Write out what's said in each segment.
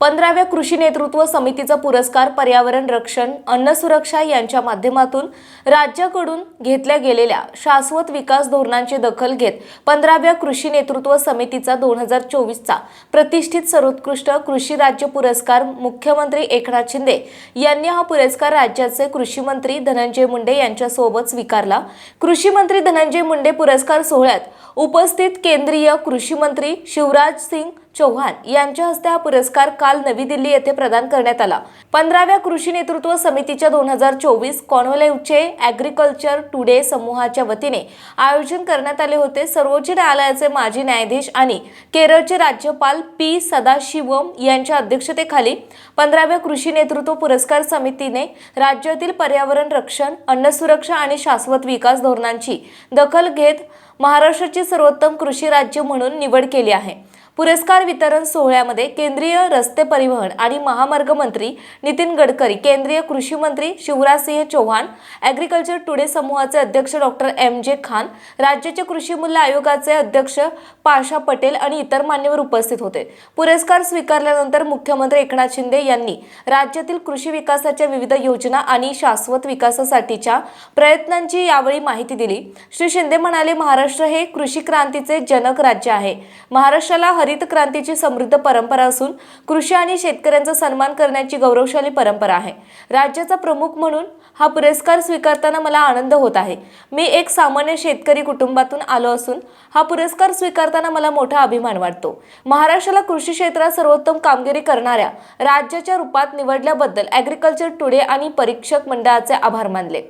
पंधराव्या कृषी नेतृत्व समितीचा पुरस्कार पर्यावरण रक्षण अन्न सुरक्षा यांच्या माध्यमातून राज्याकडून घेतल्या गेलेल्या शाश्वत विकास धोरणांची दखल घेत पंधराव्या कृषी नेतृत्व समितीचा दोन हजार चोवीसचा प्रतिष्ठित सर्वोत्कृष्ट कृषी राज्य पुरस्कार मुख्यमंत्री एकनाथ शिंदे यांनी हा पुरस्कार राज्याचे कृषी मंत्री धनंजय मुंडे यांच्यासोबत स्वीकारला. कृषी मंत्री धनंजय मुंडे पुरस्कार सोहळ्यात उपस्थित केंद्रीय कृषी मंत्री शिवराज सिंग चौहान यांच्या हस्ते हा पुरस्कार काल नवी दिल्ली येथे प्रदान करण्यात आला. पंधराव्या कृषी नेतृत्व समितीच्या दोन हजार चोवीस कॉन्व्हलेवचे ॲग्रिकल्चर टुडे समूहाच्या वतीने आयोजन करण्यात आले होते. सर्वोच्च न्यायालयाचे माजी न्यायाधीश आणि केरळचे राज्यपाल पी सदाशिवम यांच्या अध्यक्षतेखाली पंधराव्या कृषी नेतृत्व पुरस्कार समितीने राज्यातील पर्यावरण रक्षण अन्न सुरक्षा आणि शाश्वत विकास धोरणांची दखल घेत महाराष्ट्राची सर्वोत्तम कृषी राज्य म्हणून निवड केली आहे. पुरस्कार वितरण सोहळ्यामध्ये केंद्रीय रस्ते परिवहन आणि महामार्ग मंत्री नितीन गडकरी केंद्रीय कृषी मंत्री शिवराजसिंह चौहान ॲग्रिकल्चर टुडे समूहाचे अध्यक्ष डॉक्टर एम जे खान राज्याचे कृषी मूल्य आयोगाचे अध्यक्ष पाशा पटेल आणि इतर मान्यवर उपस्थित होते. पुरस्कार स्वीकारल्यानंतर मुख्यमंत्री एकनाथ शिंदे यांनी राज्यातील कृषी विकासाच्या विविध योजना आणि शाश्वत विकासासाठीच्या प्रयत्नांची यावेळी माहिती दिली. श्री शिंदे म्हणाले महाराष्ट्र हे कृषी क्रांतीचे जनक राज्य आहे. महाराष्ट्राला हरित क्रांतीची समृद्ध परंपरा असून कृषी आणि शेतकऱ्यांचा सन्मान करण्याची गौरवशाली परंपरा आहे. राज्याचा प्रमुख म्हणून हा पुरस्कार स्वीकारताना मला आनंद होत आहे. मी एक सामान्य शेतकरी कुटुंबातून आलो असून हा पुरस्कार स्वीकारताना मला मोठा अभिमान वाटतो. महाराष्ट्राला कृषी क्षेत्रात सर्वोत्तम कामगिरी करणाऱ्या राज्याच्या रूपात निवडल्याबद्दल ॲग्रिकल्चर टुडे आणि परीक्षक मंडळाचे आभार मानले.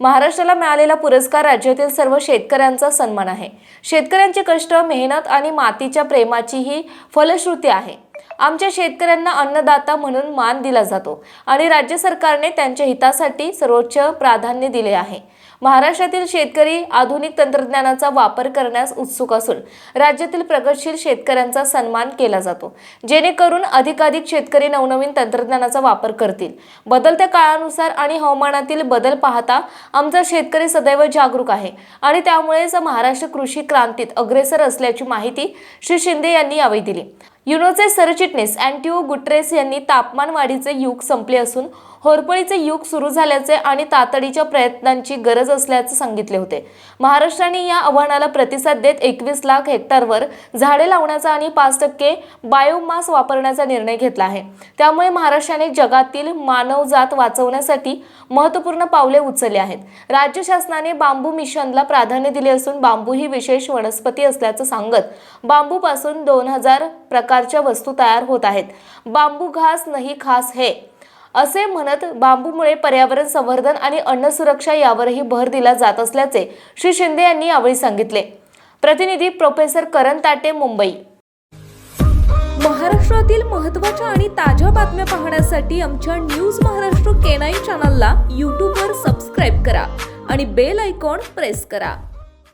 महाराष्ट्राला मिळालेला पुरस्कार राज्यातील सर्व शेतकऱ्यांचा सन्मान आहे. शेतकऱ्यांचे कष्ट मेहनत आणि मातीच्या प्रेमाची ही फलश्रुती आहे. आमच्या शेतकऱ्यांना अन्नदाता म्हणून मान दिला जातो आणि राज्य सरकारने त्यांच्या हितासाठी सर्वोच्च प्राधान्य दिले आहे. महाराष्ट्रातील शेतकरी आधुनिक तंत्रज्ञानाचा वापर करण्यास उत्सुक असून राज्यातील प्रगतशील शेतकऱ्यांचा सन्मान केला जातो जेणेकरून अधिकाधिक शेतकरी नवनवीन तंत्रज्ञानाचा वापर करतील. बदलत्या काळानुसार आणि हवामानातील बदल पाहता आमचा शेतकरी सदैव जागरूक आहे आणि त्यामुळेच महाराष्ट्र कृषी क्रांतीत अग्रेसर असल्याची माहिती श्री शिंदे यांनी यावेळी दिली. युनोचे सरचिटणीस अँटिओ गुट्रेस यांनी तापमान वाढीचे युग संपले असून होरपळीचे युग सुरू झाल्याचे आणि तातडीच्या प्रयत्नांची गरज असल्याचे सांगितले होते. महाराष्ट्राने या आव्हानाला प्रतिसाद देत एकवीस लाख हेक्टरवर झाडे लावण्याचा आणि पाच टक्के बायोमास वापरण्याचा निर्णय घेतला आहे. त्यामुळे महाराष्ट्राने जगातील मानवजात वाचवण्यासाठी महत्त्वपूर्ण पावले उचलली आहेत. राज्य शासनाने बांबू मिशनला प्राधान्य दिले असून बांबू ही विशेष वनस्पती असल्याचं सांगत बांबूपासून दोन हजार प्रकारच्या वस्तू तयार होत आहेत. बांबू घास नाही खास हे. असे म्हणत बांबूमुळे पर्यावरण संवर्धन आणि अन्न सुरक्षा यावरही भर दिला जात असल्याचे श्री शिंदे यांनी यावेळी सांगितले. प्रतिनिधी प्रोफेसर करण ताटे मुंबई. महाराष्ट्रातील महत्त्वाच्या आणि ताज्या बातम्या पाहण्यासाठी आमच्या न्यूज महाराष्ट्र केनाई चॅनलला यूट्यूबवर सबस्क्राईब करा आणि बेल आयकॉन प्रेस करा.